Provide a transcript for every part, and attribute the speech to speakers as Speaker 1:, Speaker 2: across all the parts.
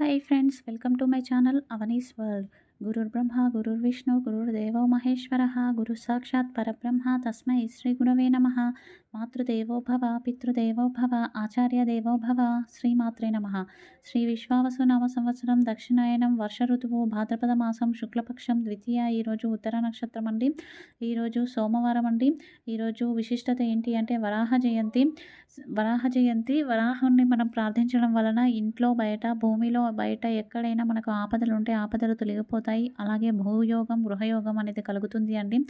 Speaker 1: hi friends welcome to my channel Avani's world గురుర్ బ్రహ్మ గురుర్ విష్ణు గురుర్ దేవో మహేశ్వర గురు సాక్షాత్ పరబ్రహ్మ తస్మై శ్రీ గురవే నమ మాతృదేవోభవ పితృదేవోభవ ఆచార్యదేవోభవ శ్రీమాత్రే నమ శ్రీ విశ్వావసు నవ సంవత్సరం దక్షిణాయనం వర్ష ఋతువు భాద్రపద మాసం శుక్లపక్షం ద్వితీయ ఈరోజు ఉత్తర నక్షత్రం అండి ఈరోజు సోమవారం అండి ఈరోజు విశిష్టత ఏంటి అంటే వరాహ జయంతి వరాహ జయంతి వరాహాన్ని మనం ప్రార్థించడం వలన ఇంట్లో బయట భూమిలో బయట ఎక్కడైనా మనకు ఆపదలు ఉంటే ఆపదలు తొలగిపోతాయి అలాగే భూయోగం గృహయోగం అనేది కలుగుతుంది అండి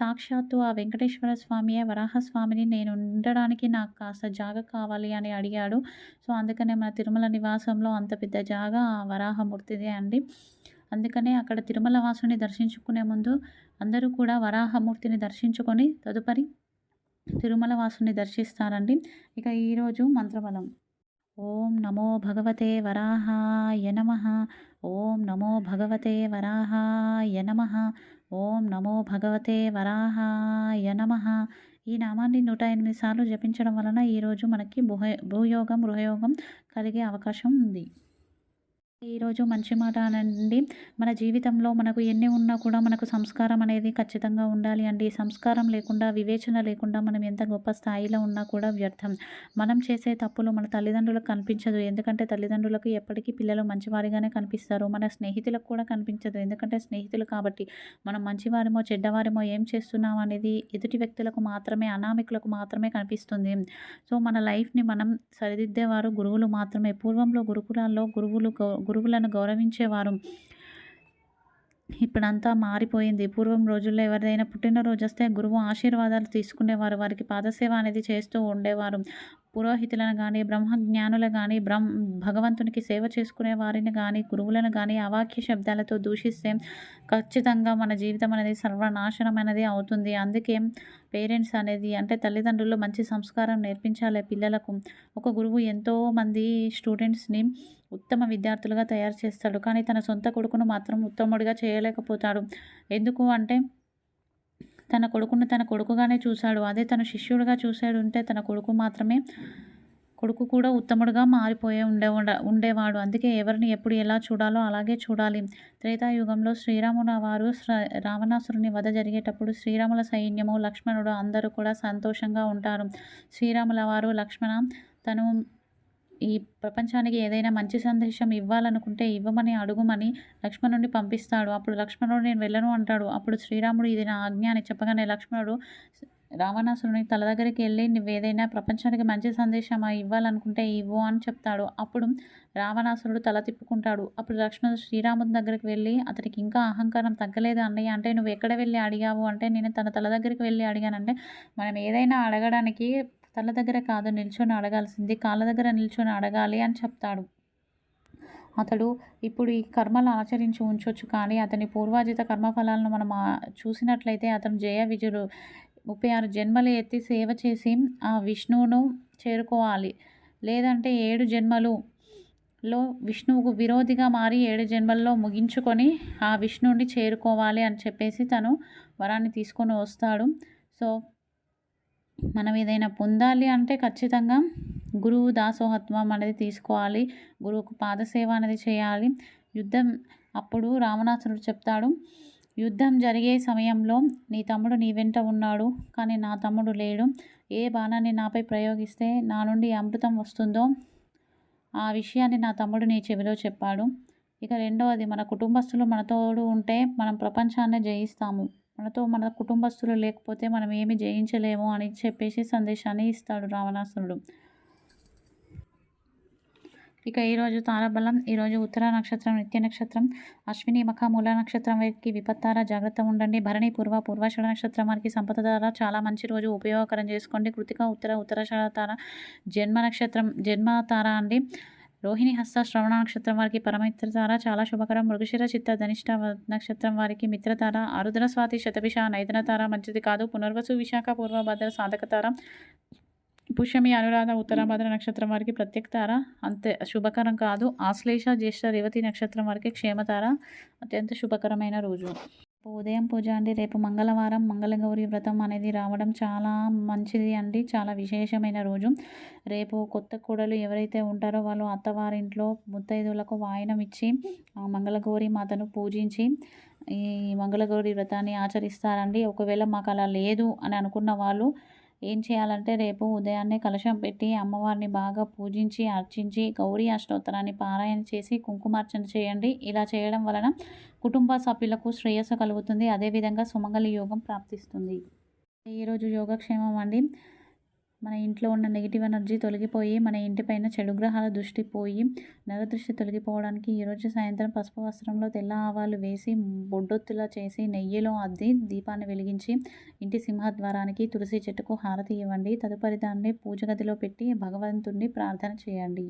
Speaker 1: సాక్షాత్తు ఆ వెంకటేశ్వర స్వామియే వరాహస్వామిని నేను ఉండడానికి నాకు కాస్త జాగా కావాలి అని అడిగాడు సో అందుకనే మన తిరుమల నివాసంలో అంత పెద్ద జాగా వరాహమూర్తిదే అండి అందుకనే అక్కడ తిరుమల వాసుని దర్శించుకునే ముందు అందరూ కూడా వరాహమూర్తిని దర్శించుకొని తదుపరి తిరుమల వాసుని దర్శిస్తారండి ఇక ఈరోజు మంత్రబలం ఓం నమో భగవతే వరాహాయ నమ ఓం నమో భగవతే వరాహాయ నమ ఓం నమో భగవతే వరాహాయ నమ ఈ నామాన్ని నూట ఎనిమిది సార్లు జపించడం వలన ఈరోజు మనకి భూహ భూయోగం గృహయోగం కలిగే అవకాశం ఉంది ఈరోజు మంచి మాట అనండి మన జీవితంలో మనకు ఎన్ని ఉన్నా కూడా మనకు సంస్కారం అనేది ఖచ్చితంగా ఉండాలి అండి సంస్కారం లేకుండా వివేచన లేకుండా మనం ఎంత గొప్ప స్థాయిలో ఉన్నా కూడా వ్యర్థం మనం చేసే తప్పులు మన తల్లిదండ్రులకు కనిపించదు ఎందుకంటే తల్లిదండ్రులకు ఎప్పటికీ పిల్లలు మంచివారిగానే కనిపిస్తారు మన స్నేహితులకు కూడా కనిపించదు ఎందుకంటే స్నేహితులు కాబట్టి మనం మంచివారేమో చెడ్డవారేమో ఏం చేస్తున్నాం అనేది ఎదుటి వ్యక్తులకు మాత్రమే అనామికులకు మాత్రమే కనిపిస్తుంది సో మన లైఫ్ని మనం సరిదిద్దేవారు గురువులు మాత్రమే పూర్వంలో గురుకులాల్లో గురువులు గురువులను గౌరవించేవారు ఇప్పుడంతా మారిపోయింది పూర్వం రోజుల్లో ఎవరిదైనా పుట్టినరోజు వస్తే గురువు ఆశీర్వాదాలు తీసుకునేవారు వారికి పాదసేవ అనేది చేస్తూ ఉండేవారు పురోహితులను కానీ బ్రహ్మజ్ఞానులు కానీ బ్రహ్మ భగవంతునికి సేవ చేసుకునే వారిని కానీ గురువులను కానీ అవాక్య శబ్దాలతో దూషిస్తే ఖచ్చితంగా మన జీవితం అనేది సర్వనాశనమైనది అవుతుంది అందుకే పేరెంట్స్ అనేది అంటే తల్లిదండ్రులు మంచి సంస్కారం నేర్పించాలి పిల్లలకు ఒక గురువు ఎంతోమంది స్టూడెంట్స్ని ఉత్తమ విద్యార్థులుగా తయారు చేస్తాడు కానీ తన సొంత కొడుకును మాత్రం ఉత్తముడిగా చేయలేకపోతాడు ఎందుకు అంటే తన కొడుకును తన కొడుకుగానే చూశాడు అదే తన శిష్యుడిగా చూశాడు ఉంటే తన కొడుకు మాత్రమే కొడుకు కూడా ఉత్తముడుగా మారిపోయే ఉండే ఉండేవాడు అందుకే ఎవరిని ఎప్పుడు ఎలా చూడాలో అలాగే చూడాలి త్రేతాయుగంలో శ్రీరాముల వారు రావణాసురుని వధ జరిగేటప్పుడు శ్రీరాముల సైన్యము లక్ష్మణుడు అందరూ కూడా సంతోషంగా ఉంటారు శ్రీరాముల వారు లక్ష్మణ తను ఈ ప్రపంచానికి ఏదైనా మంచి సందేశం ఇవ్వాలనుకుంటే ఇవ్వమని అడుగుమని లక్ష్మణుడిని పంపిస్తాడు అప్పుడు లక్ష్మణుడు నేను వెళ్ళను అంటాడు అప్పుడు శ్రీరాముడు ఇది నా ఆజ్ఞ అని చెప్పగానే లక్ష్మణుడు రావణాసురుని తల దగ్గరికి వెళ్ళి నువ్వేదైనా ప్రపంచానికి మంచి సందేశం ఇవ్వాలనుకుంటే ఇవ్వు అని చెప్తాడు అప్పుడు రావణాసురుడు తల తిప్పుకుంటాడు అప్పుడు లక్ష్మణుడు శ్రీరాముడి దగ్గరికి వెళ్ళి అతనికి ఇంకా అహంకారం తగ్గలేదు అన్నయ్య అంటే నువ్వు ఎక్కడ వెళ్ళి అడిగావు అంటే నేను తన తల దగ్గరికి వెళ్ళి అడిగానంటే మనం ఏదైనా అడగడానికి తల దగ్గర కాదు నిల్చొని అడగాల్సింది కాళ్ళ దగ్గర నిల్చొని అడగాలి అని చెప్తాడు అతడు ఇప్పుడు ఈ కర్మలు ఆచరించి ఉంచవచ్చు కానీ అతని పూర్వాజిత కర్మఫలాలను మనం చూసినట్లయితే అతను జయ విజయుడు ముప్పై ఆరు జన్మలు ఎత్తి సేవ చేసి ఆ విష్ణువును చేరుకోవాలి లేదంటే ఏడు జన్మలు లో విష్ణువుకు విరోధిగా మారి ఏడు జన్మల్లో ముగించుకొని ఆ విష్ణువుని చేరుకోవాలి అని చెప్పేసి తను వరాన్ని తీసుకొని వస్తాడు సో మనం ఏదైనా పొందాలి అంటే ఖచ్చితంగా గురువు దాసోహత్వం అనేది తీసుకోవాలి గురువుకు పాదసేవ అనేది చేయాలి యుద్ధం అప్పుడు రావణాసురుడు చెప్తాడు యుద్ధం జరిగే సమయంలో నీ తమ్ముడు నీ వెంట ఉన్నాడు కానీ నా తమ్ముడు లేడు ఏ బాణాన్ని నాపై ప్రయోగిస్తే నా నుండి అమృతం వస్తుందో ఆ విషయాన్ని నా తమ్ముడు నీ చెవిలో చెప్పాడు ఇక రెండవది మన కుటుంబస్తులు మనతోడు ఉంటే మనం ప్రపంచాన్ని జయిస్తాము మనతో మన కుటుంబస్తులు లేకపోతే మనం ఏమి జయించలేము అని చెప్పేసి సందేశాన్ని ఇస్తాడు రావణాసురుడు ఇక ఈరోజు తారాబలం ఈరోజు ఉత్తర నక్షత్రం నిత్య నక్షత్రం అశ్విని మఖ మూల నక్షత్రం వారికి విపత్తార జాగ్రత్త ఉండండి భరణి పూర్వ పూర్వాషాఢ నక్షత్రం వారికి సంపద ధార చాలా మంచి రోజు ఉపయోగకరం చేసుకోండి కృతిక ఉత్తర ఉత్తరాషాఢ తార జన్మ నక్షత్రం జన్మ తార అండి రోహిణి హస్త శ్రవణ నక్షత్రం వారికి పరమిత్ర తార చాలా శుభకరం మృగశిర చిత్త ధనిష్ట నక్షత్రం వారికి మిత్రతార ఆరుద్ర స్వాతి శతభిష నైదన తార మంచిది కాదు పునర్వసు విశాఖ పూర్వభద్ర సాధకతార పుష్యమి అనురాధ ఉత్తరాభద్ర నక్షత్రం వారికి ప్రత్యేక తార అంతే శుభకరం కాదు ఆశ్లేష జ్యేష్ఠ రేవతి నక్షత్రం వారికి క్షేమతార అత్యంత శుభకరమైన రోజు ఉదయం పూజ అండి రేపు మంగళవారం మంగళగౌరి వ్రతం అనేది రావడం చాలా మంచిది అండి చాలా విశేషమైన రోజు రేపు కొత్త కూడలు ఎవరైతే ఉంటారో వాళ్ళు అత్తవారింట్లో ముత్తైదులకు వాయనం ఇచ్చి మంగళగౌరి మాతను పూజించి ఈ మంగళగౌరి వ్రతాన్ని ఆచరిస్తారండి ఒకవేళ మాకు అలా లేదు అని అనుకున్న వాళ్ళు ఏం చేయాలంటే రేపు ఉదయాన్నే కలశం పెట్టి అమ్మవారిని బాగా పూజించి అర్చించి గౌరీ అష్టోత్తరాన్ని పారాయణ చేసి కుంకుమార్చన చేయండి ఇలా చేయడం వలన కుటుంబ సభ్యులకు శ్రేయస్సు కలుగుతుంది అదేవిధంగా సుమంగళి యోగం ప్రాప్తిస్తుంది ఈరోజు యోగక్షేమం అండి మన ఇంట్లో ఉన్న నెగిటివ్ ఎనర్జీ తొలగిపోయి మన ఇంటిపైన చెడు గ్రహాల దృష్టి పోయి నరదృష్టి తొలగిపోవడానికి ఈరోజు సాయంత్రం పసుపు వస్త్రంలో తెల్ల ఆవాలు వేసి బొడ్డొత్తులా చేసి నెయ్యిలో అద్ది దీపాన్ని వెలిగించి ఇంటి సింహద్వారానికి తులసి చెట్టుకు హారతి ఇవ్వండి తదుపరి దాన్ని పూజగదిలో పెట్టి భగవంతుణ్ణి ప్రార్థన చేయండి